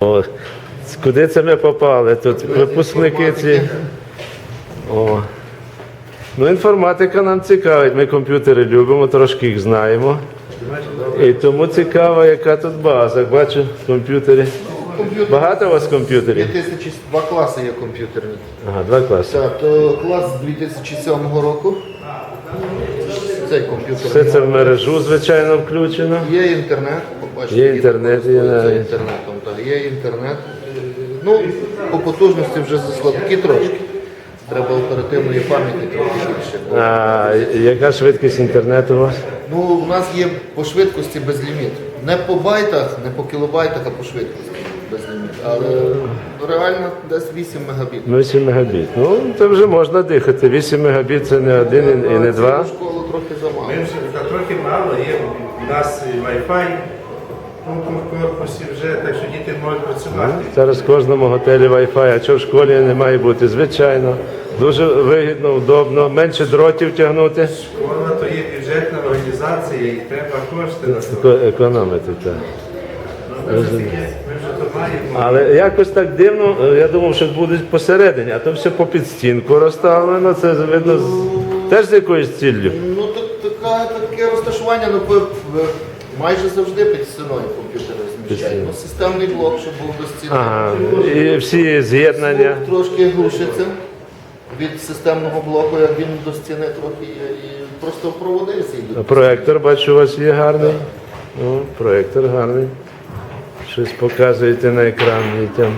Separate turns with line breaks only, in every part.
О, куди це ми попали? Тут випускники ці. О. Ну, інформатика нам цікавить. Ми комп'ютери любимо, трошки їх знаємо. І тому цікаво, яка тут база. Бачу, комп'ютери.
Комп'ютер.
Багато у вас комп'ютерів?
2000, два класи є комп'ютерні.
Ага, два класи.
Так, то клас 2007 року. Цей комп'ютер.
Все це в мережу, звичайно, включено.
Є інтернет, побачите.
Є інтернет, є навіть.
інтернетом. Так, є інтернет. Ну, по потужності вже заслабкі трошки. Треба оперативної пам'яті трохи більше.
А яка швидкість інтернету у вас?
Ну, у нас є по швидкості безліміт. Не по байтах, не по кілобайтах, а по швидкості безліміт. Але реально десь 8 мегабіт.
8 мегабіт. Ну, це вже можна дихати. 8 мегабіт це не один і не два.
школу трохи замало.
Ми вже та трохи мало, є у нас і Wi-Fi ну, в корпусі вже, так що діти можуть працювати.
Зараз в кожному готелі Wi-Fi, а що в школі не має бути? Звичайно. Дуже вигідно, удобно, менше дротів тягнути.
Школа то є бюджетна організація і треба кошти на це.
Еко- Економити, так.
Ну, таке,
Але якось так дивно, е, я думав, що будуть посередині, а то все по підстінку розставлено. Це видно з- теж з якоюсь ціллю.
Ну так, така, таке розташування, ну в- майже завжди під стіною комп'ютери зміщають. Ну, системний блок, щоб був до стіни.
Ага. І всі з'єднання.
Звук трошки глушиться від системного блоку, як він до стіни трохи є. І просто проводи всі йдуть.
Проектор, бачу, у вас є гарний. Ну, проектор гарний. Щось показуєте на екран дітям.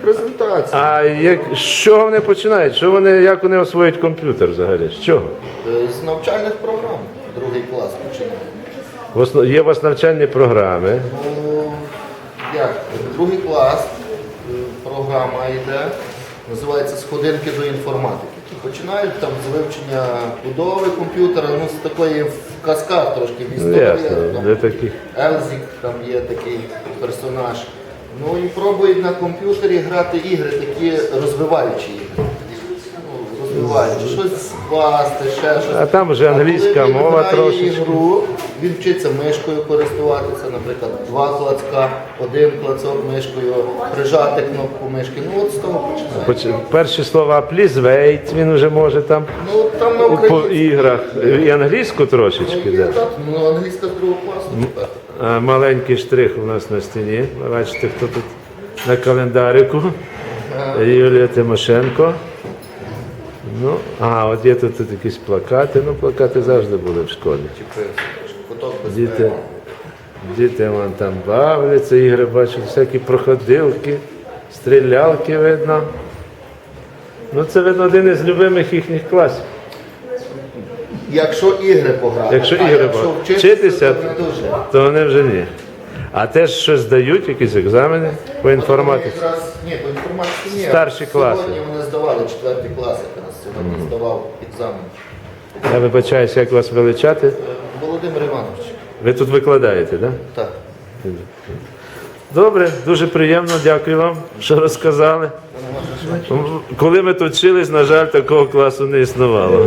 Презентація.
А як, з чого вони починають? Що вони, як вони освоюють комп'ютер взагалі? З чого?
Е, З навчальних програм. Другий клас починає.
В основ- Є у вас навчальні програми.
Ну, як? Другий клас, е, програма йде, називається Сходинки до інформатики. Починають там з вивчення будови комп'ютера, ну з такої в казках трошки в історії.
ясно,
там
де такі.
Елзік там є такий персонаж. Ну і пробують на комп'ютері грати ігри, такі розвиваючі ігри. Ну, щось скласти, ще щось.
А там вже англійська
коли він
мова
грає
трошечки.
ігру, він вчиться мишкою користуватися, наприклад, два клацка, один клацок мишкою, прижати кнопку мишки. Ну от з того починає.
Поч- Перші слова please wait, він вже може там
Ну там на
по іграх. І англійську трошечки.
Ну,
Да.
так, ну, англійська з другого класу тепер.
А, Маленький штрих у нас на стіні. Бачите, хто тут на календарику. Юлія Тимошенко. Ну, а, от є тут, тут якісь плакати. Ну, плакати завжди були в школі. Діти, діти вон там бавляться, ігри бачать, всякі проходилки, стрілялки видно. Ну, це видно один із любимих їхніх класів.
Якщо ігри пограти,
Якщо
а
ігри
якщо вчитися,
Вчитися,
то.
То вони вже ні. А теж щось здають, якісь екзамени по інформатиці.
Якраз, ні, по інформатиці ні.
Старші класи.
Сьогодні вони здавали четвертий клас, якраз сьогодні здавав екзамен.
Я вибачаюся, як вас величати.
Е, Володимир Іванович.
Ви тут викладаєте, так? Да?
Так.
Добре, дуже приємно, дякую вам, що розказали. Коли ми тут вчились, на жаль, такого класу не існувало.